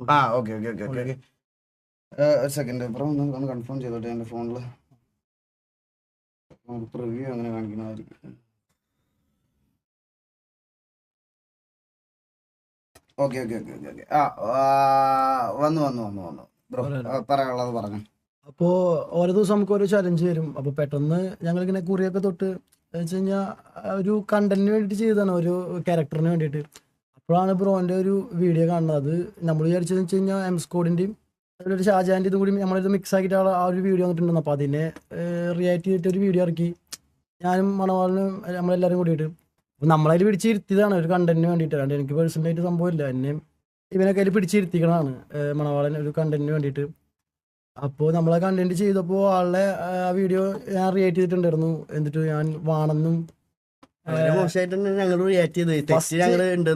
ആ okay okay okay okay ഒരു second അപ്പുറം ഒന്ന് ഒന്ന് കൺഫേം ചെയ്തോട്ടെ എന്റെ ഫോണിൽ റിവ്യൂ അങ്ങനെ കാണിക്കണമായിരിക്കും okay okay okay okay okay. ആ വന്നു വന്നു വന്നു വന്നു. ബ്രോ പറയാനുള്ളത് പറഞ്ഞു. അപ്പോ ഓരോ ദിവസം നമുക്ക് ഓരോ ചലഞ്ച് വരും. അപ്പൊ പെട്ടെന്ന് ഞങ്ങൾ ഇങ്ങനെ കുറിയൊക്കെ തൊട്ട് വെച്ച് കഴിഞ്ഞാൽ ഒരു കണ്ടന്റിന് വേണ്ടിയിട്ട് ചെയ്തതാണ്. ഒരു ക്യാരക്ടറിന് വേണ്ടിയിട്ട്. അപ്പോഴാണ് ബ്രോന്റെ ഒരു വീഡിയോ കാണുന്നത്. അത് നമ്മൾ വിചാരിച്ചതെന്ന് വെച്ച് കഴിഞ്ഞാൽ എം സ്കോഡിന്റെയും അതിലൊരു ഷാജാന്റെ ഇതും കൂടി നമ്മളിത് മിക്സ് ആക്കിയിട്ട് ആ ഒരു വീഡിയോ വന്നിട്ടുണ്ടെന്ന്. അപ്പോൾ അതിനെ റിയാക്ട് ചെയ്തിട്ട് ഒരു വീഡിയോ ഇറക്കി. ഞാനും മണവാളിനും നമ്മളെല്ലാവരും കൂടിയിട്ട്. അപ്പോൾ നമ്മളതിൽ പിടിച്ചിരുത്തിയതാണ്. ഒരു കണ്ടന്റിന് വേണ്ടിയിട്ട്. അല്ലാണ്ട് എനിക്ക് പേഴ്സണൽ ആയിട്ട് സംഭവമില്ല എന്നെ ഇവനൊക്കെ അതിൽ പിടിച്ചിരുത്തിക്കണതാണ്. മണവാളൻ ഒരു കണ്ടന്റിന് വേണ്ടിയിട്ട്. അപ്പോൾ നമ്മളെ കണ്ടന്റ് ചെയ്തപ്പോൾ ആളുടെ ആ വീഡിയോ ഞാൻ റിയേറ്റ് ചെയ്തിട്ടുണ്ടായിരുന്നു. എന്നിട്ട് ഞാൻ വാണെന്നും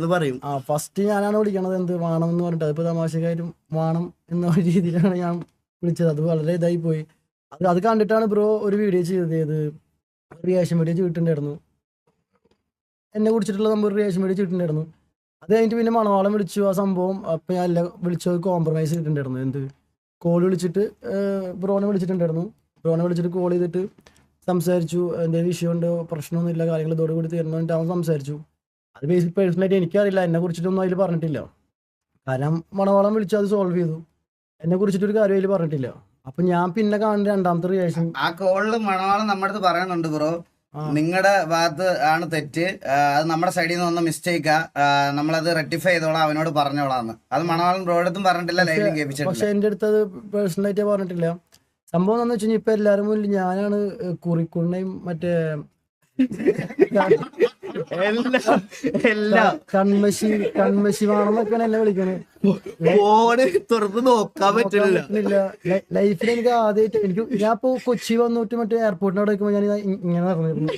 പറയും. ആ ഫസ്റ്റ് ഞാനാണ് വിളിക്കണത്. എന്ത് വേണം എന്ന് പറഞ്ഞിട്ട്. അതിപ്പോ തമാശക്കാരും വേണം എന്നൊരു രീതിയിലാണ് ഞാൻ വിളിച്ചത്. അത് വളരെ ഇതായി പോയി. അത് അത് കണ്ടിട്ടാണ് ബ്രോ ഒരു വീഡിയോ ചെയ്തത്. ഏത്? റിയാക്ഷൻ വീഡിയോ ചെയ്തിട്ടുണ്ടായിരുന്നു. എന്നെ കുറിച്ചിട്ടുള്ള നമ്മൾ റിയാക്ഷൻ വീഡിയോ ചെയ്തിട്ടുണ്ടായിരുന്നു. അത് കഴിഞ്ഞിട്ട് പിന്നെ മണവാളം വിളിച്ചു ആ സംഭവം. അപ്പം ഞാൻ എല്ലാം വിളിച്ചത് കോംപ്രമൈസ് ചെയ്തിട്ടുണ്ടായിരുന്നു. എന്ത്? കോൾ വിളിച്ചിട്ട് ബ്രോനെ വിളിച്ചിട്ടുണ്ടായിരുന്നു. ബ്രോനെ വിളിച്ചിട്ട് കോൾ ചെയ്തിട്ട് സംസാരിച്ചു. എന്തെങ്കിലും വിഷയമുണ്ട് പ്രശ്നമൊന്നുമില്ല. കാര്യങ്ങൾ ഇതോടുകൂടി തീർന്നിട്ട് അവൻ സംസാരിച്ചു. അത് ബേസിക് പേഴ്സണലായിട്ട് എനിക്കറിയില്ല. എന്നെ കുറിച്ചിട്ടൊന്നും അതിൽ പറഞ്ഞിട്ടില്ല. കാരണം മണവാളം വിളിച്ചു അത് സോൾവ് ചെയ്തു. എന്നെ കുറിച്ചിട്ടൊരു കാര്യം അതിൽ പറഞ്ഞിട്ടില്ല. അപ്പൊ ഞാൻ പിന്നെ കാണുന്ന രണ്ടാമത്തെ റിയാക്ഷൻ ആ കോളിൽ മണവാളം നമ്മുടെ അടുത്ത് പറയുന്നുണ്ട് ബ്രോ നിങ്ങളുടെ ഭാഗത്ത് ആണ് തെറ്റ്. അത് നമ്മുടെ സൈഡിൽ നിന്ന് വന്ന മിസ്റ്റേക്കാ നമ്മളത് റെക്ടിഫൈ ചെയ്തോളാം അവനോട് പറഞ്ഞോളാന്ന്. അത് മണവാളം ബ്രോയുടെ അടുത്തും പറഞ്ഞിട്ടില്ല ലൈവിലും പക്ഷെ എന്റെ അടുത്ത് അത് പേഴ്സണലായിട്ട് പറഞ്ഞിട്ടില്ല. സംഭവം എന്താന്ന് വെച്ച് കഴിഞ്ഞാൽ ഇപ്പൊ എല്ലാരും മുന്നിൽ ഞാനാണ് കുറിക്കുണ്ണയും മറ്റേ കൺമശി കൺമശി വേണമെന്നൊക്കെയാണ് എന്നെ വിളിക്കണേ. ഫോണ് തുറന്ന് നോക്കാൻ പറ്റില്ല. ലൈഫിൽ എനിക്ക് ആദ്യമായിട്ട് എനിക്ക് ഞാൻ ഇപ്പൊ കൊച്ചി വന്നിട്ട് മറ്റേ എയർപോർട്ടിന് അവിടെ നിൽക്കുമ്പോൾ ഞാൻ ഇങ്ങനെ നടന്നിരുന്നു.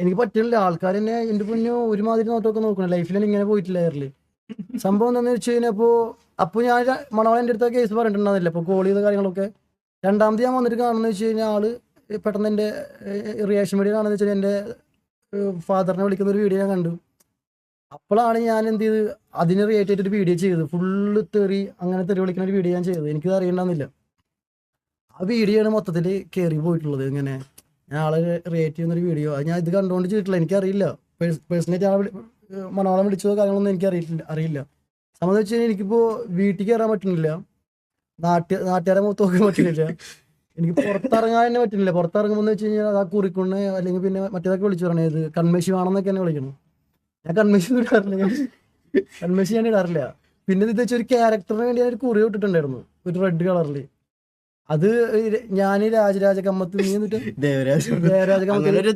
എനിക്ക് പറ്റുന്നില്ല. ആൾക്കാർ തന്നെ എന്റെ പൊന്നു ഒരുമാതിരി നോട്ടൊക്കെ നോക്കണം. ലൈഫിൽ ഇങ്ങനെ പോയിട്ടില്ല എയറിൽ സംഭവം എന്താന്ന് വെച്ച് കഴിഞ്ഞപ്പോ അപ്പോ ഞാൻ ര- എന്റെ അടുത്ത കേസ് പറഞ്ഞിട്ടുണ്ടായിരുന്നില്ല? അപ്പൊ കോൾ ചെയ്ത കാര്യങ്ങളൊക്കെ? രണ്ടാമത് ഞാൻ വന്നിട്ട് കാണുന്നത് വെച്ച് കഴിഞ്ഞാൽ ആൾ പെട്ടെന്ന് എന്റെ റിയാക്ഷൻ വീഡിയോ കാണുന്ന വെച്ചാൽ എന്റെ ഫാദറിനെ വിളിക്കുന്ന ഒരു വീഡിയോ ഞാൻ കണ്ടു. അപ്പോഴാണ് ഞാൻ എന്ത് ചെയ്ത് അതിന് റിലേറ്റ് ആയിട്ട് ഒരു വീഡിയോ ചെയ്തത്. ഫുള്ള് തെറി അങ്ങനെ തെറി വിളിക്കുന്ന ഒരു വീഡിയോ ഞാൻ ചെയ്തത്. എനിക്കത് അറിയണ്ടെന്നില്ല. ആ വീഡിയോ ആണ് മൊത്തത്തിൽ കയറി പോയിട്ടുള്ളത്. ഇങ്ങനെ ഞാൻ ആളെ റിയേറ്റ് ചെയ്യുന്ന ഒരു വീഡിയോ ഞാൻ ഇത് കണ്ടുകൊണ്ട് ചെയ്തിട്ടില്ല. എനിക്കറിയില്ല. പേഴ്സണലായിട്ട് ആളെ മണവാളം വിളിച്ചതോ കാര്യങ്ങളൊന്നും എനിക്ക് അറിയില്ല. അറിയില്ല സംബന്ധിച്ച് കഴിഞ്ഞാൽ എനിക്കിപ്പോൾ വീട്ടിൽ കയറാൻ പറ്റുന്നില്ല. നാട്ടിൽ നാട്ടുകാരെ മുഖത്ത് നോക്കാൻ പറ്റുന്നില്ല എനിക്ക് പുറത്തിറങ്ങാൻ തന്നെ പറ്റുന്നില്ല പുറത്തിറങ്ങുമ്പോൾ വെച്ച് കഴിഞ്ഞാൽ അതാ ആ കുറിക്കുണ്ണെ അല്ലെങ്കിൽ പിന്നെ മറ്റേതൊക്കെ വിളിച്ചു പറഞ്ഞത് കൺമേശി വേണമെന്നൊക്കെ എന്നെ വിളിക്കണം. ഞാൻ കൺമേശി ഇടാറില്ല. കൺമേശി ഞാൻ ഇടാറില്ല. പിന്നെ ഇത് വെച്ചൊരു ക്യാരക്ടറിന് വേണ്ടി ഞാൻ ഒരു കുറി ഇട്ടിട്ടുണ്ടായിരുന്നു. ഒരു റെഡ് കളറിൽ അത് ഞാൻ രാജരാജ കമ്മത്ത് നീ എന്നിട്ട് ദേവരാജ് കമ്മത്ത്. ഒരു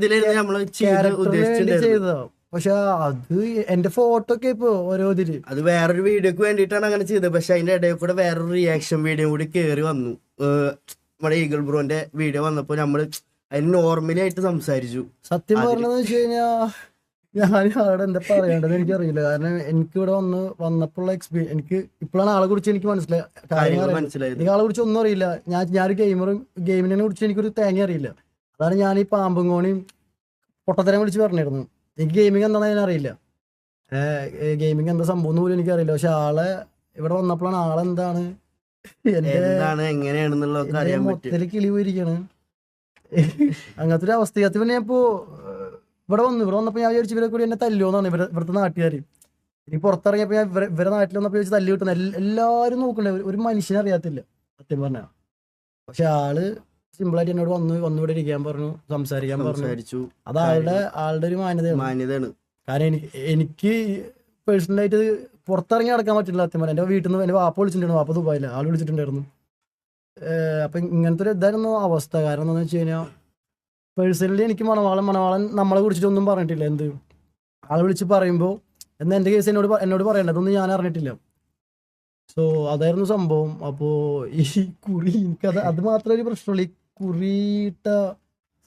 ക്യാരക്ടറിന് വേണ്ടി ഉദ്ദേശിച്ചിട്ടുണ്ടായിരുന്നു ചെയ്തതാ. പക്ഷെ അത് എന്റെ ഫോട്ടോ ഒക്കെ ഇപ്പൊ ഓരോ ഇതിൽ. അത് വേറൊരു വീഡിയോക്ക് വേണ്ടിട്ടാണ് അങ്ങനെ ചെയ്തത്. പക്ഷെ അതിന്റെ ഇടയിൽ കൂടെ വേറൊരു റിയാക്ഷൻ വീഡിയോ കൂടി കേറി വന്നു. നമ്മുടെ ഈഗിൾ ബ്രോന്റെ വീഡിയോ വന്നപ്പോ നമ്മൾ അതിന് നോർമലി ആയിട്ട് സംസാരിച്ചു. സത്യം പറഞ്ഞതെന്ന് വെച്ച് കഴിഞ്ഞാ ഞാൻ അവിടെ എന്താ പറയേണ്ടത് എനിക്കറിയില്ല. കാരണം എനിക്ക് ഇവിടെ വന്ന് വന്നപ്പോഴുള്ള എക്സ്പീരിയൻസ് എനിക്ക് ഇപ്പോഴാണ് ആളെ കുറിച്ച് എനിക്ക് മനസ്സിലായി. എനിക്ക് ആളെ കുറിച്ച് ഒന്നും അറിയില്ല. ഞാൻ ഞാനൊരു ഗെയിമറും ഗെയിമിനെ കുറിച്ച് എനിക്കൊരു തേങ്ങ അറിയില്ല. അതാണ് ഞാൻ ഈ പാമ്പും കോണിയും പൊട്ടത്തരം വിളിച്ച് പറഞ്ഞിരുന്നു എനിക്ക് ഗെയിമിംഗ് എന്താണെന്ന് ഞാൻ അറിയില്ല ഗെയിമിംഗ് എന്താ സംഭവം എന്ന് പോലും എനിക്കറിയില്ല. പക്ഷെ ആളെ ഇവിടെ വന്നപ്പോഴാണ് ആളെന്താണ് എന്താണ്? എങ്ങനെയാണെന്നുള്ളതൊക്കെ അറിയാൻ കിളി പോയിരിക്കാണ് അങ്ങനത്തെ ഒരു അവസ്ഥയത്ത് പിന്നെ ഇപ്പോ ഇവിടെ വന്നു. ഇവിടെ വന്നപ്പോ ഞാൻ വിചാരിച്ചു ഇവരെ കൂടി എന്നെ തല്ലുവെന്നാണ് ഇവരെ ഇവിടുത്തെ നാട്ടുകാർ ഇനി പുറത്തിറങ്ങിയപ്പോ ഞാൻ ഇവരെ ഇവരെ നാട്ടിൽ വന്നപ്പോ ചോദിച്ചു തല്ലി കിട്ടുന്ന എല്ലാവരും നോക്കണ്ടേ. ഒരു- ഒരു മനുഷ്യനെ അറിയാത്തില്ല. സത്യം പറഞ്ഞ. പക്ഷെ ആൾ സിമ്പിളായിട്ട് എന്നോട് വന്നു വന്നിവിടെ ഇരിക്കാൻ പറഞ്ഞു സംസാരിക്കാൻ പറഞ്ഞു. അത് ആളുടെ ആളുടെ ഒരു മാന്യതയാണ്. മാന്യതയാണ്. കാരണം എനിക്ക് എനിക്ക് പേഴ്സണലായിട്ട് പുറത്തിറങ്ങി നടക്കാൻ പറ്റില്ല സത്യം എന്റെ വീട്ടിൽ നിന്ന് എന്റെ വാപ്പ വിളിച്ചിട്ടുണ്ടായിരുന്നു. വാപ്പ ദുബായില്ല ആൾ വിളിച്ചിട്ടുണ്ടായിരുന്നു. അപ്പൊ ഇങ്ങനത്തെ ഒരു ഇതായിരുന്നു അവസ്ഥ. കാരണം എന്താണെന്ന് വെച്ച് കഴിഞ്ഞാൽ പേഴ്സണലി എനിക്ക് മണവാളൻ മണവാളൻ നമ്മളെ കുറിച്ചിട്ടൊന്നും പറഞ്ഞിട്ടില്ല. എന്ത്? ആൾ വിളിച്ച് പറയുമ്പോൾ എന്നാൽ എന്റെ കേസ് എന്നോട് എന്നോട് പറയണ്ട. അതൊന്നും ഞാൻ അറിഞ്ഞിട്ടില്ല. സോ അതായിരുന്നു സംഭവം. അപ്പോൾ ഈ കുറി എനിക്കത് അത് മാത്രമേ ഒരു പ്രശ്നമുള്ളൂ. ഈ കുറിയിട്ട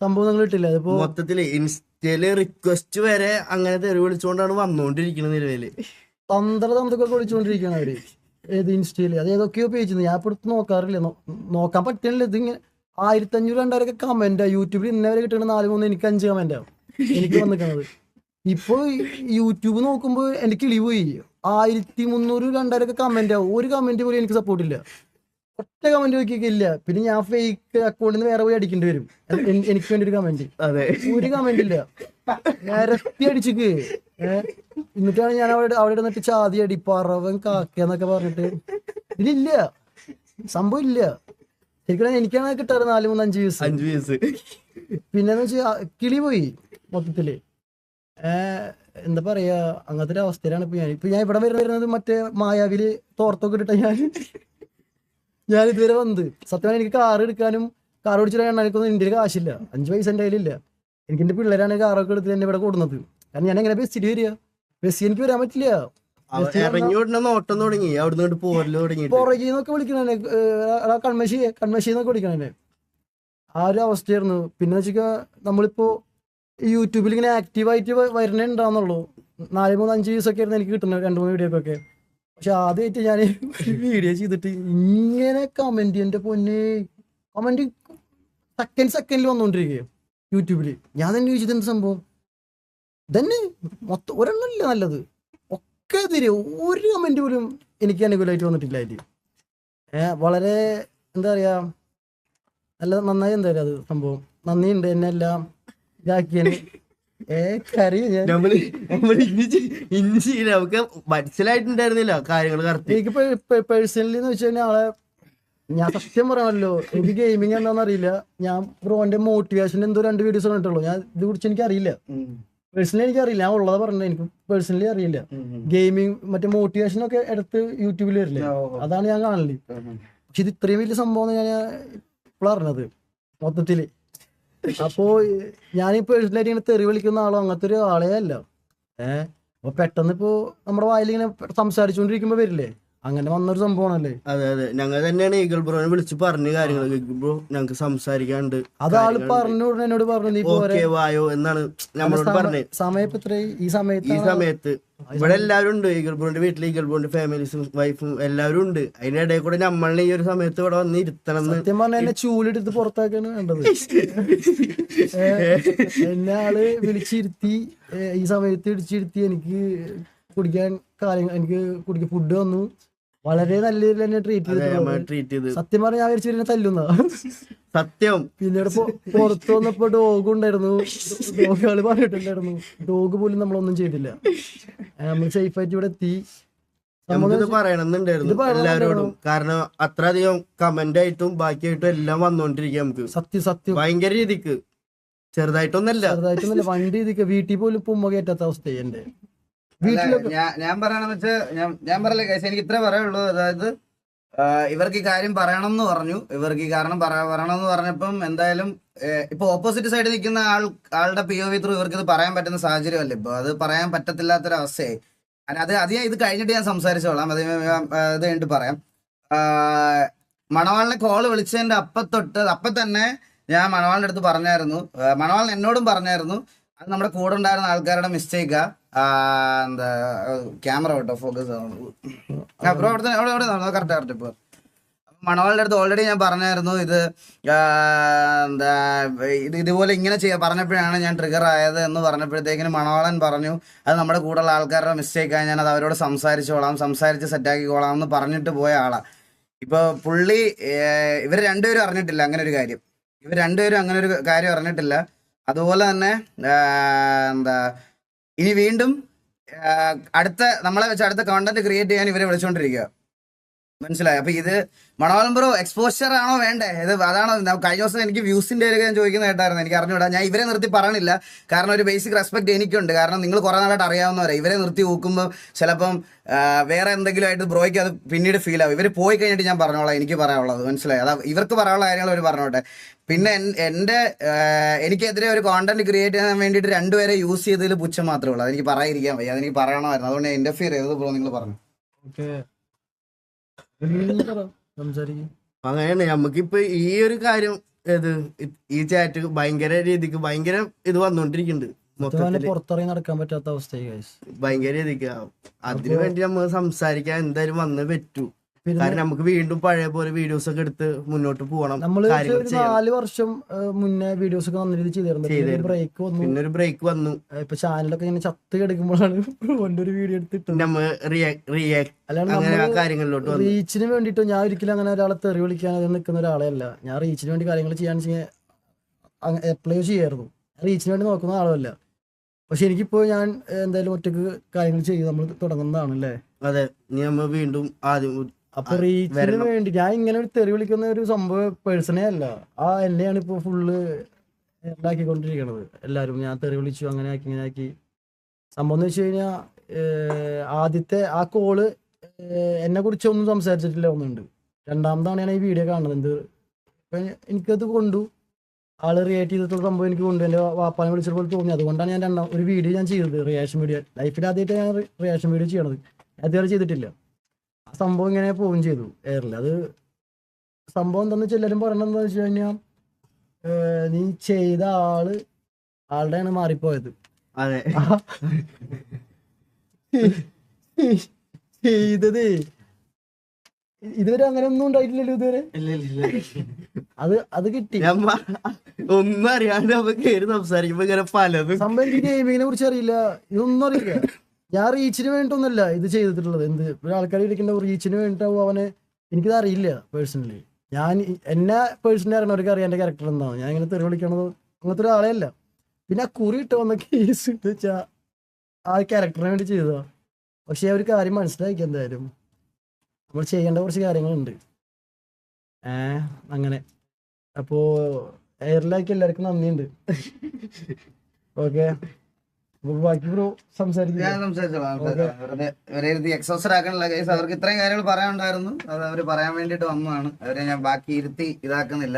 സംഭവം നിങ്ങൾ ഇട്ടില്ല അതിപ്പോ മൊത്തത്തിൽ ഇൻസ്റ്റയിൽ റിക്വസ്റ്റ് വരെ അങ്ങനെ തെറി വിളിച്ചുകൊണ്ടാണ് വന്നുകൊണ്ടിരിക്കുന്നത് നിലവിൽ. തന്ത്ര തന്ത്രക്കൊക്കെ വിളിച്ചുകൊണ്ടിരിക്കുകയാണ് അവർ. ഏത് ഇൻസ്റ്റയിൽ? അത് ഏതൊക്കെയോ പേജ് ഞാൻ ഇപ്പൊ എടുത്ത് നോക്കാറില്ല നോക്കാൻ പറ്റണില്ല. ഇത് ഇങ്ങനെ ആയിരത്തി അഞ്ഞൂറ് രണ്ടായിരൊക്കെ കമന്റാ യൂട്യൂബിൽ ഇന്നവരെ കിട്ടുന്ന നാല് മൂന്ന് എനിക്ക് അഞ്ച് കമന്റാ എനിക്ക് വന്നിക്കണത്. ഇപ്പൊ യൂട്യൂബ് നോക്കുമ്പോ എനിക്ക് കിളി പോയി. ആയിരത്തി മുന്നൂറ് രണ്ടായിരൊക്കെ കമന്റ് ആവും ഒരു കമന്റ് പോലും എനിക്ക് സപ്പോർട്ട് ഇല്ല. ഒറ്റ കമന്റ് നോക്കിയില്ല പിന്നെ ഞാൻ ഫേക്ക് അക്കൗണ്ടിൽ നിന്ന് വേറെ പോയി അടിക്കേണ്ടി വരും. എനിക്ക് വേണ്ടി ഒരു കമന്റ് അതെ. ഒരു കമന്റ് ഇല്ല. നിരത്തി അടിച്ചിക്ക്. എന്നിട്ടാണ് ഞാൻ അവിടെ അവിടെ ഇടന്നിട്ട് ചാതി അടി പറവൻ കാക്കന്നൊക്കെ പറഞ്ഞിട്ട്. ഇതിലില്ല. സംഭവം ഇല്ല. ശരിക്കും എനിക്കാണ് കിട്ടാറ് നാല് മൂന്ന് അഞ്ച് ദിവസം അഞ്ചു വയസ്സ് പിന്നെന്ന് വെച്ചാൽ കിളി പോയി മൊത്തത്തിൽ. എന്താ പറയാ അങ്ങനത്തെ ഒരു അവസ്ഥയിലാണ് ഇപ്പൊ ഞാൻ ഇപ്പൊ ഞാൻ ഇവിടെ വരുന്ന വരുന്നത് മറ്റേ മായാവിൽ തോർത്തൊക്കെ ഇട്ടിട്ട ഞാൻ. ഞാൻ ഇതുവരെ വന്നത്. സത്യമായി എനിക്ക് കാർ എടുക്കാനും കാർ ഓടിച്ചിട്ട് എണ്ണ എനിക്കൊന്നും ഇന്ത്യയിൽ കാശില്ല. അഞ്ച് പൈസ എന്റെ കയ്യിലില്ല. എനിക്ക് എന്റെ പിള്ളേരാണ് കാറൊക്കെ എടുത്ത് എന്നെ ഇവിടെ കൂടുന്നത് കാരണം ഞാൻ എങ്ങനെ ബസ്സിൽ വരിക? ബസ്സിൽ എനിക്ക് വരാൻ പറ്റില്ല. നോട്ടം തുടങ്ങി. അവിടുന്ന് പോരൽ പുറകിൽ നിന്നൊക്കെ വിളിക്കണേ കൺമശി കൺമശി എന്നൊക്കെ വിളിക്കണേ ആ ഒരു അവസ്ഥയായിരുന്നു. പിന്നെ വെച്ചാൽ നമ്മളിപ്പോ യൂട്യൂബിൽ ഇങ്ങനെ ആക്റ്റീവായിട്ട് വരണേ ഉണ്ടാവുന്നുള്ളൂ. നാല് മൂന്ന് അഞ്ച് വ്യൂസ് ഒക്കെ ആയിരുന്നു എനിക്ക് കിട്ടുന്നത്. രണ്ട് മൂന്ന് വീഡിയോ ഒക്കെ. പക്ഷെ ആദ്യമായിട്ട് ഞാൻ വീഡിയോ ചെയ്തിട്ട് ഇങ്ങനെ കമന്റ് എന്റെ പൊന്നെ കമന്റ് സെക്കൻഡ് സെക്കൻഡിൽ വന്നുകൊണ്ടിരിക്കുകയോ യൂട്യൂബിൽ ഞാൻ തന്നെ ചോദിച്ചത് എന്ത് സംഭവം? തന്നെ മൊത്തം ഒരെണ്ണമില്ല നല്ലത്. ഒക്കെ എതിരെ ഒരു കമന്റ് പോലും എനിക്ക് അനുകൂലമായിട്ട് വന്നിട്ടില്ല അതിൽ വളരെ എന്താ പറയാ നല്ല നന്നായി എന്താ പറയാ അത് സംഭവം. നന്ദിയുണ്ട് എന്നെല്ലാം എല്ലാം നമ്മൾ നമ്മൾ ഇഞ്ചി. നമുക്ക് മനസ്സിലായിട്ടുണ്ടായിരുന്നില്ല കാര്യങ്ങൾ കറക്റ്റ് എനിക്ക് പേഴ്സണലി എന്ന് വെച്ച് കഴിഞ്ഞാൽ ആളെ ഞാൻ സത്യം പറയാമല്ലോ എനിക്ക് ഗെയിമിങ് എന്താണെന്ന് അറിയില്ല. ഞാൻ ബ്രോന്റെ മോട്ടിവേഷൻ എന്തോ രണ്ട് വീഡിയോസ് കണ്ടിട്ടുള്ളൂ. ഞാൻ ഇത് കുറിച്ച് എനിക്ക് അറിയില്ല. പേഴ്സണലി എനിക്ക് അറിയില്ല. ഞാൻ ഉള്ളത് പറഞ്ഞത്. എനിക്ക് പേഴ്സണലി അറിയില്ല. ഗെയിമിങ് മറ്റേ മോട്ടിവേഷൻ ഒക്കെ എടുത്ത് യൂട്യൂബിൽ വരില്ലേ? അതാണ് ഞാൻ കാണൽ. പക്ഷെ ഇത് ഇത്രയും വലിയ സംഭവം ഞാൻ ഇപ്പോൾ അറിഞ്ഞത്. മൊത്തത്തിൽ. അപ്പോ ഞാനിപ്പോ പേഴ്സണലായിട്ട് തെറി വിളിക്കുന്ന ആളോ അങ്ങനത്തെ ഒരു ആളേ ഏഹ് അപ്പൊ പെട്ടെന്ന് ഇപ്പോ നമ്മുടെ വായിൽ ഇങ്ങനെ സംസാരിച്ചുകൊണ്ടിരിക്കുമ്പോ വരില്ലേ? അങ്ങനെ വന്നൊരു സംഭവമാണല്ലേ? അതെ അതെ. ഞങ്ങൾ തന്നെയാണ് ഈഗിൾ ബ്രോനെ വിളിച്ച് പറഞ്ഞ കാര്യങ്ങൾ ഈഗിൾ ബ്രോ ഞങ്ങൾക്ക് സംസാരിക്കാണ്ട് അത് ആൾ പറഞ്ഞു ഉടനെ എന്നോട് പറഞ്ഞു നീ പോരെ. ഓക്കെ വായോ എന്നാണ് നമ്മളോട് പറഞ്ഞത് സമയം ഇപ്പൊ ഇത്രയും ഈ ഈ സമയത്ത്. സമയത്ത് ഇവിടെ എല്ലാവരും ഉണ്ട്. ഈഗിൾ ബ്രോന്റെ വീട്ടിൽ ഈഗിൾ ബ്രോന്റെ ഫാമിലീസും വൈഫും എല്ലാവരും ഉണ്ട്. അതിന്റെ ഇടയിൽ കൂടെ നമ്മളെ ഈ ഒരു സമയത്ത് ഇവിടെ വന്ന് ഇരുത്തണം എന്ന് സത്യം പറഞ്ഞ എന്നെ ചൂലെടുത്ത് പുറത്താക്കാണ് വേണ്ടത് എന്നെ ആൾ വിളിച്ചിരുത്തി ഈ സമയത്ത് ഇടിച്ചിരുത്തി എനിക്ക് കുടിക്കാൻ കാര്യങ്ങൾ എനിക്ക് കുടിക്കാൻ ഫുഡ് വന്നു. വളരെ നല്ല രീതിയിൽ എന്നെ ട്രീറ്റ് ചെയ്തിട്ടുണ്ട് ട്രീറ്റ് ചെയ്ത്. സത്യം പറഞ്ഞ ഞാൻ വിചാരിച്ചു എന്നെ തല്ലുന്ന. സത്യം. പിന്നീട് പുറത്തു വന്നപ്പോ ഡോഗ് ഉണ്ടായിരുന്നു. ഡോഗുകൾ പറഞ്ഞിട്ടുണ്ടായിരുന്നു. ഡോഗ് പോലും നമ്മളൊന്നും ചെയ്തില്ല. നമ്മൾ സേഫ് ആയിട്ട് ഇവിടെ എത്തി. നമുക്കിത് പറയണമെന്നുണ്ടായിരുന്നു എല്ലാവരോടും കാരണം അത്ര അധികം കമന്റ് ആയിട്ടും ബാക്കിയായിട്ടും എല്ലാം വന്നോണ്ടിരിക്കുക നമുക്ക്. സത്യം സത്യം. ഭയങ്കര രീതിക്ക്. ചെറുതായിട്ടൊന്നല്ല. ചെറുതായിട്ടൊന്നല്ല വണ്ടി രീതിക്ക് വീട്ടിൽ പോലും ഉമ്മ കയറ്റാത്ത അവസ്ഥയെ എന്റെ. ഞാൻ- പറയണെന്ന് വെച്ചാൽ ഞാൻ പറയില്ല കേസ് എനിക്ക് ഇത്ര പറയുള്ളൂ. അതായത് ഇവർക്ക് ഈ കാര്യം പറയണം എന്ന് പറഞ്ഞു. ഇവർക്ക് ഈ കാരണം പറ- പറയണം എന്ന് പറഞ്ഞപ്പം എന്തായാലും ഇപ്പൊ ഓപ്പോസിറ്റ് സൈഡിൽ നിൽക്കുന്ന ആൾ ആളുടെ പി ഒ വി ത്രൂ ഇവർക്ക് ഇത് പറയാൻ പറ്റുന്ന സാഹചര്യമല്ല? ഇപ്പൊ അത് പറയാൻ പറ്റത്തില്ലാത്തൊരവസ്ഥയായി. അത് അത് ഇത് കഴിഞ്ഞിട്ട് ഞാൻ സംസാരിച്ചോളാം. അത് ഇത് കഴിഞ്ഞിട്ട് പറയാം. മണവാളിനെ കോൾ വിളിച്ചതിന്റെ അപ്പത്തൊട്ട് അപ്പം തന്നെ ഞാൻ മണവാളിന്റെ അടുത്ത് പറഞ്ഞായിരുന്നു. മണവാളിന് മണവാളൻ എന്നോടും പറഞ്ഞായിരുന്നു. അത് നമ്മുടെ കൂടെ ഉണ്ടായിരുന്ന ആൾക്കാരുടെ മിസ്റ്റേക്കാ എന്താ ക്യാമറ കേട്ടോ ഫോക്കസ് ബ്രോ അവിടെ അവിടെ അവിടെ കറക്റ്റ് കറക്റ്റ് ഇപ്പോൾ മണവാളിന്റെ അടുത്ത് ഓൾറെഡി ഞാൻ പറഞ്ഞായിരുന്നു ഇത് എന്താ ഇത് ഇതുപോലെ ഇങ്ങനെ ചെയ്യാ പറഞ്ഞപ്പോഴാണ് ഞാൻ ട്രിഗർ ആയത് എന്ന് പറഞ്ഞപ്പോഴത്തേക്കിന് മണവാളൻ പറഞ്ഞു അത് നമ്മുടെ കൂടെയുള്ള ആൾക്കാരുടെ മിസ്റ്റേക്കാണ് ഞാൻ അത് അവരോട് സംസാരിച്ചോളാം സംസാരിച്ച് സെറ്റാക്കിക്കോളാം എന്ന് പറഞ്ഞിട്ട് പോയ ആളാ. ഇപ്പൊ പുള്ളി ഇവർ രണ്ടുപേരും അറിഞ്ഞിട്ടില്ല അങ്ങനെ ഒരു കാര്യം. ഇവർ രണ്ടുപേരും അങ്ങനെ ഒരു കാര്യം അറിഞ്ഞിട്ടില്ല. അതുപോലെ തന്നെ എന്താ ഇനി വീണ്ടും അടുത്ത നമ്മളെ വെച്ച് അടുത്ത കണ്ടന്റ് ക്രിയേറ്റ് ചെയ്യാൻ ഇവരെ വിളിച്ചുകൊണ്ടിരിക്കുക മനസ്സിലായി? അപ്പൊ ഇത് മണവാളം ബ്രോ എക്സ്പോഷർ ആണോ വേണ്ടേ? ഇത് അതാണോ കഴിഞ്ഞ ദിവസം എനിക്ക് വ്യൂസിന്റെ ഒരു ഞാൻ ചോദിക്കുന്ന കേട്ടായിരുന്നു. എനിക്ക് അറിഞ്ഞൂടാ. ഞാൻ ഇവരെ നിർത്തി പറയണില്ല കാരണം ഒരു ബേസിക് റെസ്പെക്ട് എനിക്കുണ്ട്. കാരണം നിങ്ങൾ കുറെ നാളായിട്ട് അറിയാവുന്നവരെ. ഇവരെ നിർത്തി നോക്കുമ്പോൾ ചിലപ്പം വേറെ എന്തെങ്കിലും ആയിട്ട് ബ്രോയ്ക്ക് അത് പിന്നീട് ഫീൽ ആവും. ഇവർ പോയി കഴിഞ്ഞിട്ട് ഞാൻ പറഞ്ഞോളാം. എനിക്ക് പറയാനുള്ളത്. മനസ്സിലായി? അതാ ഇവർക്ക് പറയാനുള്ള കാര്യങ്ങൾ അവർ പറഞ്ഞോട്ടെ. പിന്നെ എന്റെ എനിക്കെതിരെ ഒരു കോണ്ടന്റ് ക്രിയേറ്റ് ചെയ്യാൻ വേണ്ടിയിട്ട് രണ്ടുപേരെ യൂസ് ചെയ്തതിൽ പുച്ഛം മാത്രമേ ഉള്ളൂ. അതെനിക്ക് പറയാതിരിക്കാൻ വയ്യ. അതെനിക്ക് പറയണമായിരുന്നു. അതുകൊണ്ട് ഇന്റർഫിയർ ചെയ്തത് ബ്രോ നിങ്ങൾ പറഞ്ഞു. ഓക്കെ. സംസാരിക്കും. അങ്ങനെയാണ് നമുക്കിപ്പോ ഈ ഒരു കാര്യം ഏത്? ഈ ചാറ്റ് ഭയങ്കര രീതിക്ക് ഭയങ്കര ഇത് വന്നോണ്ടിരിക്കുന്നുണ്ട് പുറത്തിറങ്ങി നടക്കാൻ പറ്റാത്ത അവസ്ഥയായി guys. ഭയങ്കര രീതിക്ക്. അതിനു വേണ്ടി നമ്മൾ സംസാരിക്കാൻ എന്തായാലും വന്ന് പറ്റൂ. കാരണം നമുക്ക് വീണ്ടും പഴയ പോലെ വീഡിയോസ് ഒക്കെ എടുത്ത് മുന്നോട്ട് പോകണം ചെയ്യണം. നാല് വർഷം മുന്നേ വീഡിയോസ് ഒക്കെ നല്ല രീതിയിൽ ചെയ്തിരുന്നു. ബ്രേക്ക് വന്നു. പിന്നെ ഒരു ബ്രേക്ക് വന്നു. ഇപ്പൊ ചാനലൊക്കെ ഇങ്ങനെ ചത്ത് കിടക്കുമ്പോഴാണ് ഒരു വീഡിയോ എടുത്തിട്ട് നമ്മൾ കാര്യങ്ങളിലോട്ട് റീച്ചിന് വേണ്ടിയിട്ട് ഞാൻ ഒരിക്കലും അങ്ങനെ ഒരാളെ തെറി വിളിക്കാൻ നിൽക്കുന്ന ഒരാളെ അല്ല. ഞാൻ റീച്ചിന് വേണ്ടി കാര്യങ്ങൾ ചെയ്യാൻ അപ്ലൈ ചെയ്യായിരുന്നു. റീച്ചിന് വേണ്ടി നോക്കുന്ന ആളുമല്ല. പക്ഷെ എനിക്കിപ്പോ ഞാൻ എന്തായാലും ഒറ്റയ്ക്ക് കാര്യങ്ങൾ ചെയ്ത് നമ്മൾ തുടങ്ങുന്നതാണ് അല്ലേ അതെ നമ്മൾ വീണ്ടും ആദ്യം അപ്പൊ റീച്ചിന് വേണ്ടി ഞാൻ ഇങ്ങനെ ഒരു തെറി വിളിക്കുന്ന ഒരു സംഭവം പേഴ്സണേ അല്ല. ആ എന്നെയാണ് ഇപ്പൊ ഫുള്ള് ഉണ്ടാക്കിക്കൊണ്ടിരിക്കണത് എല്ലാരും ഞാൻ തെറി വിളിച്ചു അങ്ങനെ ആക്കി ഇങ്ങനെ ആക്കി. സംഭവം എന്ന് വെച്ച് കഴിഞ്ഞാൽ ആദ്യത്തെ ആ കോൾ എന്നെ കുറിച്ച് ഒന്നും സംസാരിച്ചിട്ടില്ല ഒന്നുണ്ട്. രണ്ടാമതാണ് ഞാൻ ഈ വീഡിയോ കാണുന്നത്. എന്ത് എനിക്കത് കൊണ്ടു. ആൾ റിയാക്ട് ചെയ്തിട്ടുള്ള സംഭവം എനിക്ക് കൊണ്ടു. എന്റെ വാപ്പാനെ വിളിച്ചപ്പോൾ തോന്നി. അതുകൊണ്ടാണ് ഞാൻ രണ്ടാം ഒരു വീഡിയോ ഞാൻ ചെയ്തത്. Reaction video. ലൈഫിൽ ആദ്യമായിട്ട് ഞാൻ റിയാക്ഷൻ വീഡിയോ ചെയ്യണത്. അതുവരെ ചെയ്തിട്ടില്ല. സംഭവം ഇങ്ങനെ പോവുകയും ചെയ്തു. എയറിൽ അത് സംഭവം എന്താണെന്ന് വെച്ചാൽ എല്ലാവരും പറയണത് എന്താ വെച്ച് കഴിഞ്ഞാൽ നീ ചെയ്ത ആൾ ആളുടെയാണ് മാറിപ്പോയത്. അതെ. ചെയ്തത്. ഇതുവരെ അങ്ങനെ ഒന്നും ഉണ്ടായിട്ടില്ലല്ലോ ഇതുവരെ. അത് അത് കിട്ടി. ഒന്നും അറിയാണ്ട് നമുക്ക് സംസാരിക്കുമ്പോ ഇങ്ങനെ പലതും സംഭവം എനിക്ക് ഗെയിമിങ്ങിനെ കുറിച്ച് അറിയില്ല. ഇതൊന്നും അറിയില്ല. ഞാൻ റീച്ചിന് വേണ്ടിയിട്ടൊന്നുമല്ല ഇത് ചെയ്തിട്ടുള്ളത്. എന്ത്? ഒരു ആൾക്കാർ ഇരിക്കുന്ന റീച്ചിന് വേണ്ടിയിട്ടാവും അവന്. എനിക്കിത് അറിയില്ല പേഴ്സണലി ഞാൻ എന്നെ പേഴ്സണലി അറിയണവർക്ക് അറിയാം എന്റെ ക്യാരക്ടർ എന്താണ് ഞാൻ ഇങ്ങനെ തെറി വിളിക്കണത് അങ്ങനത്തെ ഒരാളെ അല്ല പിന്നെ ആ കുറി ഇട്ട് വന്ന കേസ് എന്ന് വെച്ചാൽ ആ ക്യാരക്ടറിന് വേണ്ടി ചെയ്തതാ. പക്ഷെ ഒരു കാര്യം മനസ്സിലാക്കി എന്തായാലും. നമ്മൾ ചെയ്യേണ്ട കുറച്ച് കാര്യങ്ങളുണ്ട്. ഏ അങ്ങനെ. അപ്പോ എയർലൈക്ക് എല്ലാവർക്കും നന്ദിയുണ്ട്. ഓക്കെ ബാക്കി ബ്രോ ഞാൻ സംസാരിച്ചോളാം എക്സോസർ ആക്കാനുള്ള കേസ് അവർക്ക് ഇത്രയും കാര്യങ്ങൾ പറയാനുണ്ടായിരുന്നു. അത് അവർ പറയാൻ വേണ്ടിട്ട് വന്നതാണ്. അവരെ ഞാൻ ബാക്കി ഇരുത്തി ഇതാക്കുന്നില്ല.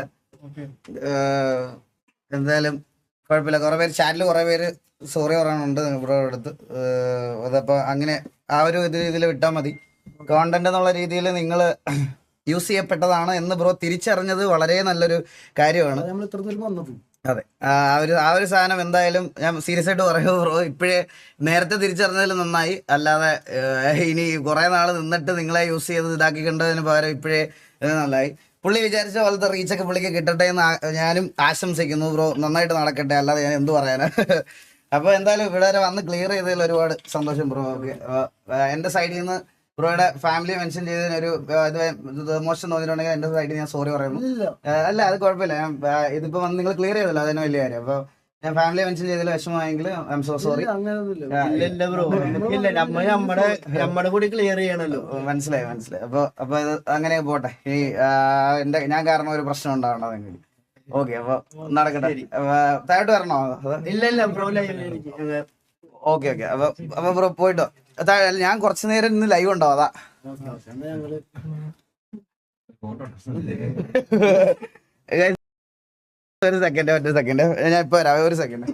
എന്തായാലും കുഴപ്പമില്ല. കുറെ പേര് ചാറ്റിൽ കുറെ പേര് സോറി പറയാനുണ്ട് ബ്രോ അടുത്ത്. ഏഹ് അതപ്പോ അങ്ങനെ ആ ഒരു ഇത് ഇതിൽ വിട്ടാൽ മതി. കോണ്ടന്റ് എന്നുള്ള രീതിയിൽ നിങ്ങൾ യൂസ് ചെയ്യപ്പെട്ടതാണ് എന്ന് ബ്രോ തിരിച്ചറിഞ്ഞത് വളരെ നല്ലൊരു കാര്യമാണ്. നമ്മൾ ഇത്രത്തോളം വന്നത്. അതെ. ആ ഒരു ആ ഒരു സാധനം എന്തായാലും ഞാൻ സീരിയസ് ആയിട്ട് പറയുമോ ബ്രോ. ഇപ്പോഴേ നേരത്തെ തിരിച്ചറിഞ്ഞതിൽ നന്നായി. അല്ലാതെ ഇനി കുറെ നാൾ നിന്നിട്ട് നിങ്ങളെ യൂസ് ചെയ്ത് ഇതാക്കി കണ്ടതിന് പകരം ഇപ്പോഴേ നന്നായി. പുള്ളി വിചാരിച്ച പോലത്തെ റീച്ചൊക്കെ പുള്ളിക്ക് കിട്ടട്ടെ എന്ന് ഞാനും ആശംസിക്കുന്നു ബ്രോ. നന്നായിട്ട് നടക്കട്ടെ. അല്ലാതെ ഞാൻ എന്ത് പറയാനാ? അപ്പൊ എന്തായാലും ഇവിടെ വരെ വന്ന് ക്ലിയർ ചെയ്തതിൽ ഒരുപാട് സന്തോഷം ബ്രോ. ഓക്കെ. എന്റെ സൈഡിൽ നിന്ന് ബ്രോയുടെ ഫാമിലി മെൻഷൻ ചെയ്തതിന് ഒരു ഇത് മോശം തോന്നിയിട്ടുണ്ടെങ്കിൽ എന്റെ സൈഡിൽ ഞാൻ സോറി പറയുന്നു. ഇല്ല അല്ല അത് കുഴപ്പമില്ല. ഞാൻ ഇതിപ്പോ വന്ന് നിങ്ങൾ ക്ലിയർ ചെയ്തല്ലോ അതിന് വലിയ കാര്യം. അപ്പൊ ഞാൻ ഫാമിലി മെൻഷൻ ചെയ്തതിൽ വിഷമമായെങ്കിൽ ഐ എം സോ സോറി നമ്മടെ കൂടി ക്ലിയർ ചെയ്യണല്ലോ. മനസ്സിലായി മനസ്സിലായി. അപ്പൊ അപ്പൊ ഇത് അങ്ങനെ പോട്ടെ. ഈ എന്റെ ഞാൻ കാരണം ഒരു പ്രശ്നം നിങ്ങൾക്ക് ഓക്കെ അപ്പൊ നടക്കട്ടെ. തായിട്ട് താഴോട്ട് വരണോ? ഇല്ല ഇല്ല ബ്രോ ഓക്കെ ഓക്കെ. അപ്പൊ അപ്പൊ ബ്രോ പോയിട്ടോ. ഞാൻ കുറച്ചു നേരം ഇന്ന് ലൈവ് ഉണ്ടോ? അതാ. ഒരു സെക്കൻഡ് ഒരു സെക്കൻഡ് ഞാൻ ഇപ്പൊ വരാം ഒരു സെക്കൻഡ്